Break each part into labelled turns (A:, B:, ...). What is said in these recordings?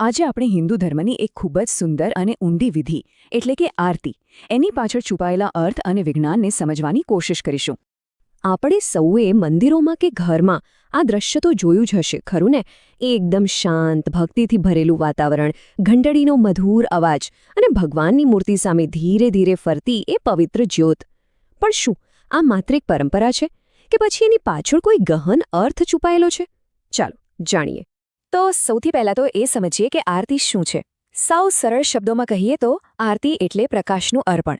A: આજે આપણે હિન્દુ ધર્મની એક ખૂબ જ સુંદર અને ઊંડી વિધિ, એટલે કે આરતી. એની પાછળ છુપાયેલા અર્થ અને વિજ્ઞાનને સમજવાની કોશિશ કરીશું.
B: આપણે સૌએ મંદિરોમાં કે ઘરમાં આ દ્રશ્ય તો જોયું જ હશે, ખરું ને? એકદમ શાંત, ભક્તિથી ભરેલું વાતાવરણ, ઘંટડીનો મધુર અવાજ અને ભગવાનની મૂર્તિ સામે ધીરે ધીરે ફરતી એ પવિત્ર જ્યોત. પણ શું, આ માત્ર એક પરંપરા છે? કે પછી એની પાછળ કોઈ ગહન અર્થ છુપાયેલો છે? ચાલો, જાણીએ.
A: તો સૌથી પહેલા તો એ સમજીએ કે આરતી શું છે. સાવ સરળ શબ્દોમાં કહીએ તો આરતી એટલે પ્રકાશનું અર્પણ.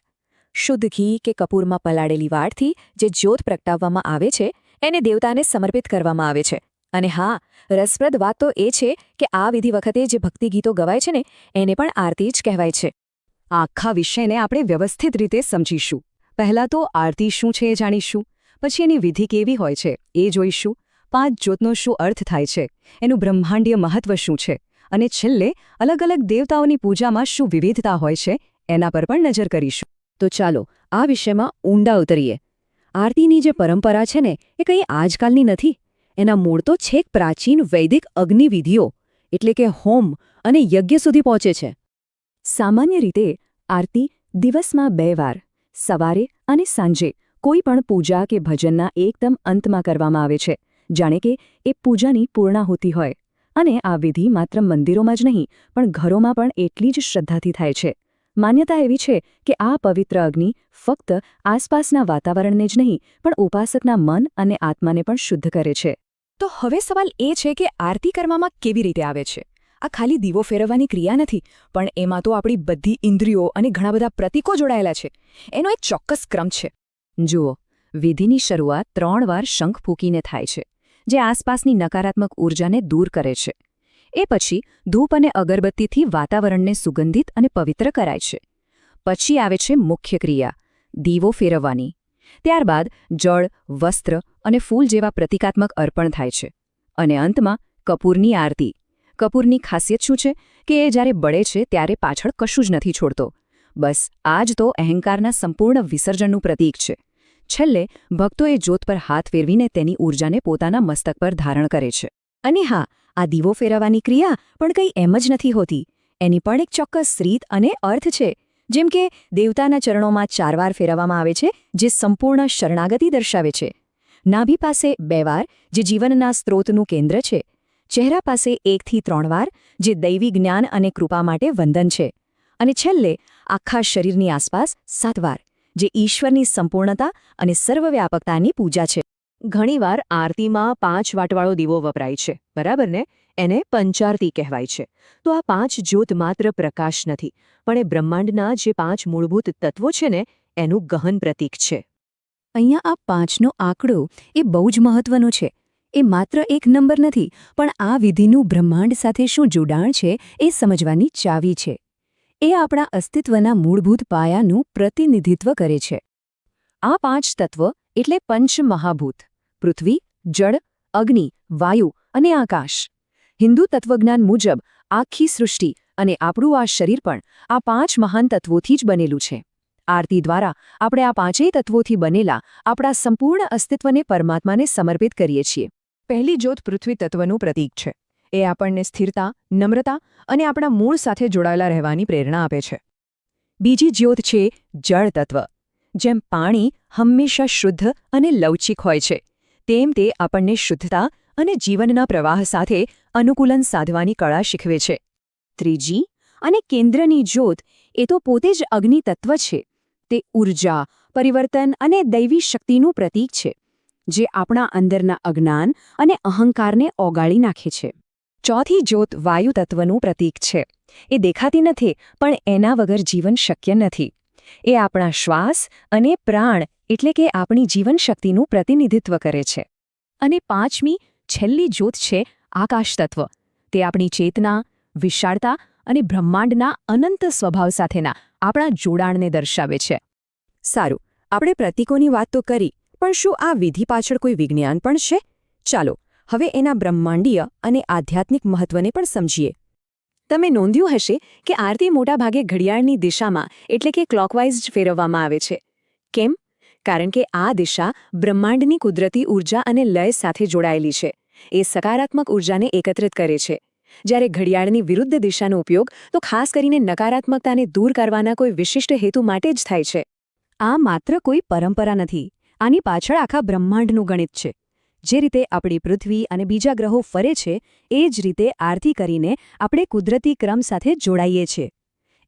A: શુદ્ધ ઘી કે કપૂરમાં પલાળેલી વાળથી જે જ્યોત પ્રગટાવવામાં આવે છે, એને દેવતાને સમર્પિત કરવામાં આવે છે. અને હા, રસપ્રદ વાત તો એ છે કે આ વિધિ વખતે જે ભક્તિ ગીતો ગવાય છે ને, એને પણ આરતી જ કહેવાય છે.
C: આખા વિષયને આપણે વ્યવસ્થિત રીતે સમજીશું. પહેલાં તો આરતી શું છે એ જાણીશું. પછી એની વિધિ કેવી હોય છે એ જોઈશું. પાંચ જ્યોતનો શું અર્થ થાય છે? એનું બ્રહ્માંડીય મહત્વ શું છે? અને છેલ્લે અલગ અલગ દેવતાઓની પૂજામાં શું વિવિધતા હોય છે? એના પર પણ નજર કરીશું.
B: તો ચાલો, આ વિષયમાં ઊંડા ઉતરીએ. આરતીની જે પરંપરા છે ને, એ કંઈ આજકાલની નથી. એના મૂળ તો છેક પ્રાચીન વૈદિક અગ્નિવિધિઓ, એટલે કે હોમ અને યજ્ઞ સુધી પહોંચે છે.
A: સામાન્ય રીતે, આરતી દિવસમાં બે વાર, સવારે અને સાંજે, કોઈ પણ પૂજા કે ભજનના એકદમ અંતમાં કરવામાં આવે છે. જાણે કે એ પૂજાની પૂર્ણાહુતિ હોય. અને આ વિધિ માત્ર મંદિરોમાં જ નહીં, પણ ઘરોમાં પણ એટલી જ શ્રદ્ધાથી થાય છે. માન્યતા એવી છે કે આ પવિત્ર અગ્નિ ફક્ત આસપાસના વાતાવરણને જ નહીં, પણ ઉપાસકના મન અને આત્માને પણ શુદ્ધ કરે છે. તો હવે સવાલ એ છે કે આરતી કરવામાં કેવી રીતે આવે છે? આ ખાલી દીવો ફેરવવાની ક્રિયા નથી, પણ એમાં તો આપણી બધી ઇન્દ્રિયો અને ઘણા બધા પ્રતીકો જોડાયેલા છે. એનો એક ચોક્કસ ક્રમ છે.
C: જુઓ, વિધિની શરૂઆત ત્રણ વાર શંખ ફૂંકીને થાય છે. જે આસપાસની નકારાત્મક ઊર્જાને દૂર કરે છે. એ પછી ધૂપ અને અગરબત્તીથી વાતાવરણને સુગંધિત અને પવિત્ર કરાય છે. પછી આવે છે મુખ્ય ક્રિયા, દીવો ફેરવવાની. ત્યારબાદ જળ, વસ્ત્ર અને ફૂલ જેવા પ્રતિકાત્મક અર્પણ થાય છે. અને અંતમાં કપૂરની આરતી. કપૂરની ખાસિયત શું છે? કે એ જ્યારે બળે છે ત્યારે પાછળ કશું જ નથી છોડતો. બસ આ જ તો અહંકારના સંપૂર્ણ વિસર્જનનું પ્રતીક છે. છેલ્લે ભક્તો એ જ્યોત પર હાથ ફેરવીને તેની ઊર્જાને પોતાના મસ્તક પર ધારણ કરે છે. અને હા, આ દીવો ફેરવવાની ક્રિયા પણ કંઈ એમ જ નથી હોતી. એની પણ એક ચોક્કસ રીત અને અર્થ છે. જેમ કે, દેવતાના ચરણોમાં ચાર વાર ફેરવવામાં આવે છે, જે સંપૂર્ણ શરણાગતિ દર્શાવે છે. નાભી પાસે બે વાર, જે જીવનના સ્ત્રોતનું કેન્દ્ર છે. ચહેરા પાસે એકથી ત્રણ વાર, જે દૈવી જ્ઞાન અને કૃપા માટે વંદન છે. અને છેલ્લે, આખા શરીરની આસપાસ સાત વાર. જે ઈશ્વરની સંપૂર્ણતા અને સર્વવ્યાપકતાની પૂજા છે. ઘણીવાર આરતીમાં પાંચ વાટવાળો દીવો વપરાય છે, બરાબર ને? એને પંચારતી કહેવાય છે. તો આ પાંચ જ્યોત માત્ર પ્રકાશ નથી, પણ એ બ્રહ્માંડના જે પાંચ મૂળભૂત તત્વો છે ને, એનું ગહન પ્રતીક છે. અહીંયા આ પાંચનો આંકડો એ બહુ જ મહત્વનો છે. એ માત્ર એક નંબર નથી, પણ આ વિધિનું બ્રહ્માંડ સાથે શું જોડાણ છે એ સમજવાની ચાવી છે. એ આપણા અસ્તિત્વના મૂળભૂત પાયાનું પ્રતિનિધિત્વ કરે છે. આ પાંચ તત્વ એટલે પંચ મહાભૂત પૃથ્વી, જળ, અગ્નિ, વાયુ અને આકાશ. હિન્દુ તત્વજ્ઞાન મુજબ આખી સૃષ્ટિ અને આપણું આ શરીર પણ આ પાંચ મહાન તત્વોથી જ બનેલું છે. આરતી દ્વારા આપણે આ પાંચેય તત્વોથી બનેલા આપણા સંપૂર્ણ અસ્તિત્વને પરમાત્માને સમર્પિત કરીએ છીએ. પહેલી જ્યોત પૃથ્વી તત્વનું પ્રતીક છે. એ આપણને સ્થિરતા, નમ્રતા અને આપણા મૂળ સાથે જોડાયેલા રહેવાની પ્રેરણા આપે છે. બીજી જ્યોત છે જળ તત્વ, જેમ પાણી હંમેશા શુદ્ધ અને લવચિક હોય છે, તેમ તે આપણને શુદ્ધતા અને જીવનના પ્રવાહ સાથે અનુકૂલન સાધવાની કળા શીખવે છે. ત્રીજી અને કેન્દ્રની જ્યોત એ તો પોતે જ અગ્નિ તત્વ છે. તે ઊર્જા પરિવર્તન અને દૈવી શક્તિનું પ્રતીક છે, જે આપણા અંદરના અજ્ઞાન અને અહંકારને ઓગાળી નાખે છે. ચોથી જ્યોત વાયુ તત્વનું પ્રતીક છે. એ દેખાતી નથી, પણ એના વગર જીવન શક્ય નથી. એ આપણા શ્વાસ અને પ્રાણ એટલે કે આપણી જીવનશક્તિનું પ્રતિનિધિત્વ કરે છે. અને પાંચમી, છેલ્લી જ્યોત છે આકાશ તત્વ તે આપણી ચેતના, વિશાળતા અને બ્રહ્માંડના અનંત સ્વભાવ સાથેના આપણા જોડાણને દર્શાવે છે. સારું, આપણે પ્રતીકોની વાત તો કરી, પણ શું આ વિધિ પાછળ કોઈ વિજ્ઞાન પણ છે? ચાલો હવે એના બ્રહ્માંડીય અને આધ્યાત્મિક મહત્વને પણ સમજીએ. તમે નોંધ્યું હશે કે આરતી મોટાભાગે ઘડિયાળની દિશામાં એટલે કે ક્લોકવાઇઝ જ ફેરવવામાં આવે છે. કેમ? કારણ કે આ દિશા બ્રહ્માંડની કુદરતી ઊર્જા અને લય સાથે જોડાયેલી છે. એ સકારાત્મક ઊર્જાને એકત્રિત કરે છે.
B: જ્યારે ઘડિયાળની વિરુદ્ધ દિશાનો ઉપયોગ તો ખાસ કરીને નકારાત્મકતાને દૂર કરવાના કોઈ વિશિષ્ટ હેતુ માટે જ થાય છે.
C: આ માત્ર કોઈ પરંપરા નથી. આની પાછળ આખા બ્રહ્માંડનું ગણિત છે. જે રીતે આપણી પૃથ્વી અને બીજા ગ્રહો ફરે છે, એ જ રીતે આરતી કરીને આપણે કુદરતી ક્રમ સાથે જોડાઈએ છીએ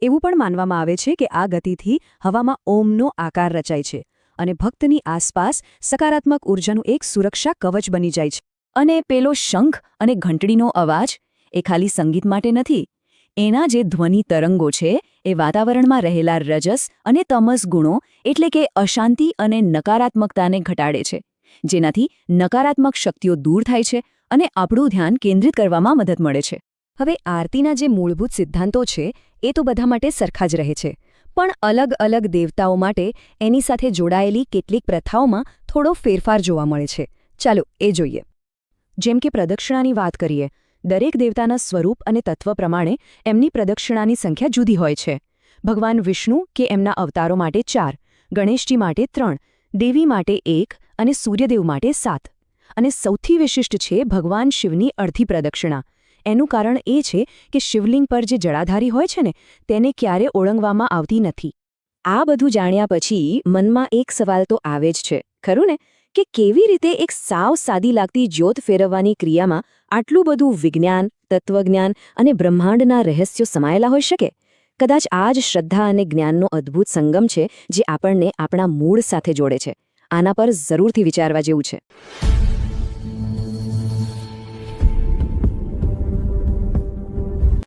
C: એવું પણ માનવામાં આવે છે કે આ ગતિથી હવામાં ઓમનો આકાર રચાય છે અને ભક્તની આસપાસ સકારાત્મક ઉર્જાનું એક સુરક્ષા કવચ બની જાય છે. અને પેલો શંખ અને ઘંટડીનો અવાજ એ ખાલી સંગીત માટે નથી, એના જે ધ્વનિ તરંગો છે, એ વાતાવરણમાં રહેલા રજસ અને તમસ ગુણો એટલે કે અશાંતિ અને નકારાત્મકતાને ઘટાડે છે. જેનાથી નકારાત્મક શક્તિઓ દૂર થાય છે અને આપણું ધ્યાન કેન્દ્રિત કરવામાં મદદ મળે છે. હવે આરતીના જે મૂળભૂત સિદ્ધાંતો છે, એ તો બધા માટે સરખા જ રહે છે. પણ અલગ અલગ દેવતાઓ માટે એની સાથે જોડાયેલી કેટલીક પ્રથાઓમાં થોડો ફેરફાર જોવા મળે છે. ચાલો એ જોઈએ. જેમ કે પ્રદક્ષિણાની વાત કરીએ, દરેક દેવતાના સ્વરૂપ અને તત્વ પ્રમાણે એમની પ્રદક્ષિણાની સંખ્યા જુદી હોય છે. ભગવાન વિષ્ણુ કે એમના અવતારો માટે ચાર, ગણેશજી માટે ત્રણ, દેવી માટે એક અને સૂર્યદેવ માટે સાત. અને સૌથી વિશિષ્ટ છે ભગવાન શિવની અડધી પ્રદક્ષિણા. એનું કારણ એ છે કે શિવલિંગ પર જે જળાધારી હોય છે ને, તેને ક્યારે ઓળંગવામાં આવતી નથી. આ બધું જાણ્યા પછી મનમાં એક સવાલ તો આવે જ છે. ખરું ને? કે કેવી રીતે એક સાવ સાદી લાગતી જ્યોત ફેરવવાની ક્રિયામાં આટલું બધું વિજ્ઞાન, તત્વજ્ઞાન અને બ્રહ્માંડના રહસ્યો સમાયેલા હોઈ શકે? કદાચ આ જ શ્રદ્ધા અને જ્ઞાનનો અદ્ભુત સંગમ છે જે આપણને આપણા મૂળ સાથે જોડે છે. આના પર જરૂરથી વિચારવા જેવું છે.